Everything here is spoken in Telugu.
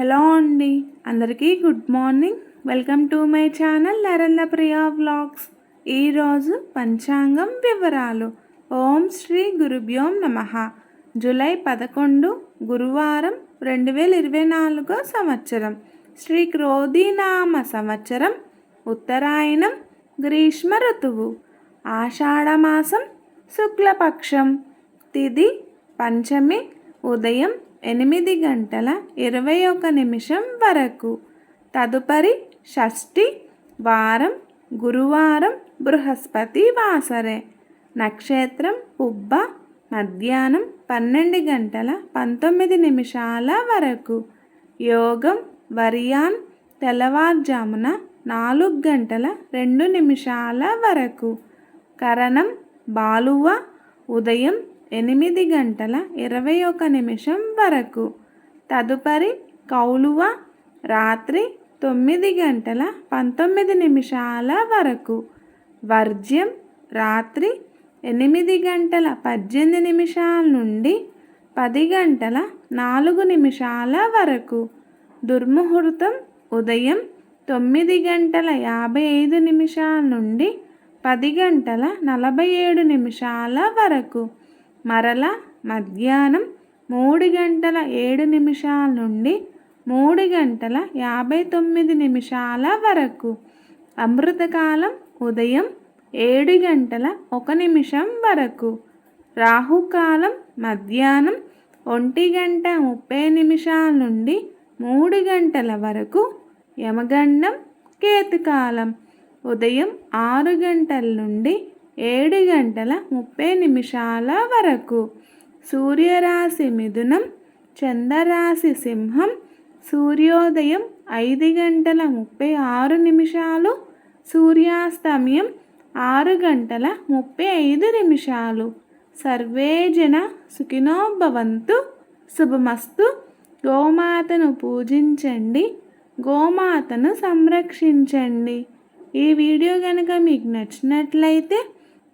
హలో అండి. అందరికీ good morning. Welcome to my channel Narendra Priya vlogs. ఈరోజు పంచాంగం వివరాలు. ఓం శ్రీ గురుభ్యోం నమ. జూలై పదకొండు గురువారం రెండు వేల ఇరవై నాలుగో సంవత్సరం. శ్రీ క్రోధీనామ సంవత్సరం ఉత్తరాయణం గ్రీష్మ ఋతువు. ఆషాఢమాసం శుక్లపక్షం. తిది పంచమి ఉదయం ఎనిమిది గంటల ఇరవై ఒక నిమిషం వరకు. తదుపరి షష్ఠి వారం గురువారం బృహస్పతి వాసరే. నక్షత్రం పుబ్బ మధ్యాహ్నం పన్నెండు గంటల పంతొమ్మిది నిమిషాల వరకు. యోగం వరియాన్ తెల్లవారుజామున నాలుగు గంటల రెండు నిమిషాల వరకు. కరణం బాలువ ఉదయం ఎనిమిది గంటల ఇరవై ఒక నిమిషం వరకు. తదుపరి కౌలువ రాత్రి తొమ్మిది గంటల పంతొమ్మిది నిమిషాల వరకు. వర్జ్యం రాత్రి ఎనిమిది గంటల పద్దెనిమిది నిమిషాల నుండి పది గంటల నాలుగు నిమిషాల వరకు. దుర్ముహూర్తం ఉదయం తొమ్మిది గంటల యాభై ఐదు నిమిషాల నుండి పది గంటల నలభై ఏడు నిమిషాల వరకు. మరల మధ్యాహ్నం మూడు గంటల ఏడు నిమిషాల నుండి మూడు గంటల యాభై తొమ్మిది నిమిషాల వరకు. అమృతకాలం ఉదయం ఏడు గంటల ఒక నిమిషం వరకు. రాహుకాలం మధ్యాహ్నం ఒంటి గంట ముప్పై నిమిషాల నుండి మూడు గంటల వరకు. యమగండం కేతుకాలం ఉదయం ఆరు గంటల నుండి ఏడు గంటల ముప్పై నిమిషాల వరకు. సూర్యరాశి మిథునం చంద్రరాశి సింహం సూర్యోదయం ఐదు గంటల ముప్పై ఆరు నిమిషాలు సూర్యాస్తమయం ఆరు గంటల ముప్పై ఐదు నిమిషాలు. సర్వే జన శుభమస్తు. గోమాతను పూజించండి. గోమాతను సంరక్షించండి. ఈ వీడియో కనుక మీకు నచ్చినట్లయితే